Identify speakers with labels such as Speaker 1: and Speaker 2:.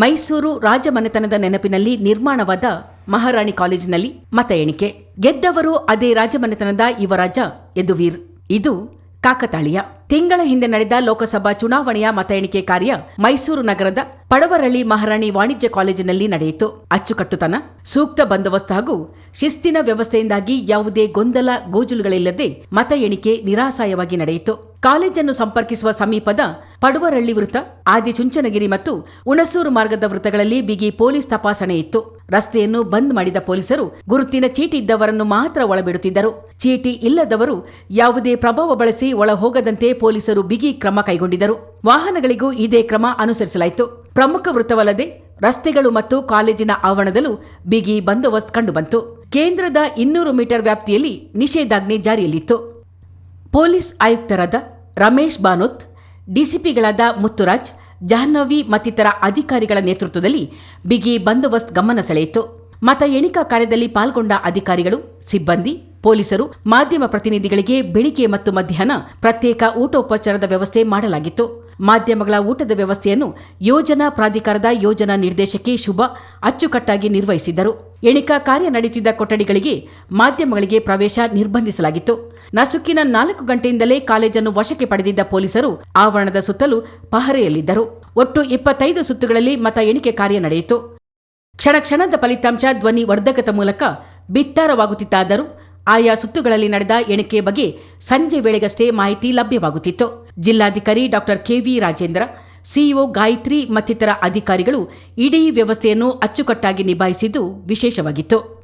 Speaker 1: ಮೈಸೂರು ರಾಜಮನೆತನದ ನೆನಪಿನಲ್ಲಿ ನಿರ್ಮಾಣವಾದ ಮಹಾರಾಣಿ ಕಾಲೇಜಿನಲ್ಲಿ ಮತ ಎಣಿಕೆ. ಗೆದ್ದವರು ಅದೇ ರಾಜಮನೆತನದ ಯುವರಾಜ ಯದುವೀರ್. ಇದು ಕಾಕತಾಳೀಯ. ತಿಂಗಳ ಹಿಂದೆ ನಡೆದ ಲೋಕಸಭಾ ಚುನಾವಣೆಯ ಮತ ಎಣಿಕೆ ಕಾರ್ಯ ಮೈಸೂರು ನಗರದ ಪಡವರಳ್ಳಿ ಮಹಾರಾಣಿ ವಾಣಿಜ್ಯ ಕಾಲೇಜಿನಲ್ಲಿ ನಡೆಯಿತು. ಅಚ್ಚುಕಟ್ಟುತನ, ಸೂಕ್ತ ಬಂದೋಬಸ್ತ್ ಹಾಗೂ ಶಿಸ್ತಿನ ವ್ಯವಸ್ಥೆಯಿಂದಾಗಿ ಯಾವುದೇ ಗೊಂದಲ, ಗೋಜುಲುಗಳಿಲ್ಲದೆ ಮತ ಎಣಿಕೆ ನಿರಾಸಾಯವಾಗಿ ನಡೆಯಿತು. ಕಾಲೇಜನ್ನು ಸಂಪರ್ಕಿಸುವ ಸಮೀಪದ ಪಡುವರಳ್ಳಿ ವೃತ್ತ ಆದಿಚುಂಚನಗಿರಿ ಮತ್ತು ಹುಣಸೂರು ಮಾರ್ಗದ ವೃತ್ತಗಳಲ್ಲಿ ಬಿಗಿ ಪೊಲೀಸ್ ತಪಾಸಣೆ ಇತ್ತು. ರಸ್ತೆಯನ್ನು ಬಂದ್ ಮಾಡಿದ ಪೊಲೀಸರು ಗುರುತಿನ ಚೀಟಿ ಇದ್ದವರನ್ನು ಮಾತ್ರ ಒಳಬಿಡುತ್ತಿದ್ದರು. ಚೀಟಿ ಇಲ್ಲದವರು ಯಾವುದೇ ಪ್ರಭಾವ ಬಳಸಿ ಒಳ ಹೋಗದಂತೆ ಪೊಲೀಸರು ಬಿಗಿ ಕ್ರಮ ಕೈಗೊಂಡಿದ್ದರು. ವಾಹನಗಳಿಗೂ ಇದೇ ಕ್ರಮ ಅನುಸರಿಸಲಾಯಿತು. ಪ್ರಮುಖ ವೃತ್ತವಲ್ಲದೆ ರಸ್ತೆಗಳು ಮತ್ತು ಕಾಲೇಜಿನ ಆವರಣದಲ್ಲೂ ಬಿಗಿ ಬಂದೋಬಸ್ತ್ ಕಂಡುಬಂತು. ಕೇಂದ್ರದ ಇನ್ನೂರು ಮೀಟರ್ ವ್ಯಾಪ್ತಿಯಲ್ಲಿ ನಿಷೇಧಾಜ್ಞೆ ಜಾರಿಯಲ್ಲಿತ್ತು. ಪೊಲೀಸ್ ಆಯುಕ್ತರಾದ ರಮೇಶ್ ಬಾನೋತ್, ಡಿಸಿಪಿಗಳಾದ ಮುತ್ತುರಾಜ್, ಜಾಹ್ನವಿ ಮತ್ತಿತರ ಅಧಿಕಾರಿಗಳ ನೇತೃತ್ವದಲ್ಲಿ ಬಿಗಿ ಬಂದೋಬಸ್ತ್ ಗಮನ ಸೆಳೆಯಿತು. ಮತ ಎಣಿಕಾ ಕಾರ್ಯದಲ್ಲಿ ಪಾಲ್ಗೊಂಡ ಅಧಿಕಾರಿಗಳು, ಸಿಬ್ಬಂದಿ, ಪೊಲೀಸರು, ಮಾಧ್ಯಮ ಪ್ರತಿನಿಧಿಗಳಿಗೆ ಬೆಳಿಗ್ಗೆ ಮತ್ತು ಮಧ್ಯಾಹ್ನ ಪ್ರತ್ಯೇಕ ಊಟೋಪಚಾರದ ವ್ಯವಸ್ಥೆ ಮಾಡಲಾಗಿತ್ತು. ಮಾಧ್ಯಮಗಳ ಊಟದ ವ್ಯವಸ್ಥೆಯನ್ನು ಯೋಜನಾ ಪ್ರಾಧಿಕಾರದ ಯೋಜನಾ ನಿರ್ದೇಶಕಿ ಶುಭ ಅಚ್ಚುಕಟ್ಟಾಗಿ ನಿರ್ವಹಿಸಿದ್ದರು. ಎಣಿಕಾ ಕಾರ್ಯ ನಡೆಯುತ್ತಿದ್ದ ಕೊಠಡಿಗಳಿಗೆ ಮಾಧ್ಯಮಗಳಿಗೆ ಪ್ರವೇಶ ನಿರ್ಬಂಧಿಸಲಾಗಿತ್ತು. ನಸುಕಿನ ನಾಲ್ಕು ಗಂಟೆಯಿಂದಲೇ ಕಾಲೇಜನ್ನು ವಶಕ್ಕೆ ಪಡೆದಿದ್ದ ಪೊಲೀಸರು ಆವರಣದ ಸುತ್ತಲೂ ಪಹರೆಯಲ್ಲಿದ್ದರು. ಒಟ್ಟು ಇಪ್ಪತ್ತೈದು ಸುತ್ತುಗಳಲ್ಲಿ ಮತ ಎಣಿಕೆ ಕಾರ್ಯ ನಡೆಯಿತು. ಕ್ಷಣ ಕ್ಷಣದ ಫಲಿತಾಂಶ ಧ್ವನಿ ವರ್ಧಕದ ಮೂಲಕ ಬಿತ್ತಾರವಾಗುತ್ತಿತ್ತಾದರೂ ಆಯಾ ಸುತ್ತುಗಳಲ್ಲಿ ನಡೆದ ಎಣಿಕೆ ಬಗ್ಗೆ ಸಂಜೆ ವೇಳೆಗಷ್ಟೇ ಮಾಹಿತಿ ಲಭ್ಯವಾಗುತ್ತಿತ್ತು. ಜಿಲ್ಲಾಧಿಕಾರಿ doctor KV Rajendra, CEO Gayathri ಮತ್ತಿತರ ಅಧಿಕಾರಿಗಳು ಇಡೀ ವ್ಯವಸ್ಥೆಯನ್ನು ಅಚ್ಚುಕಟ್ಟಾಗಿ ನಿಭಾಯಿಸಿದ್ದು ವಿಶೇಷವಾಗಿತ್ತು.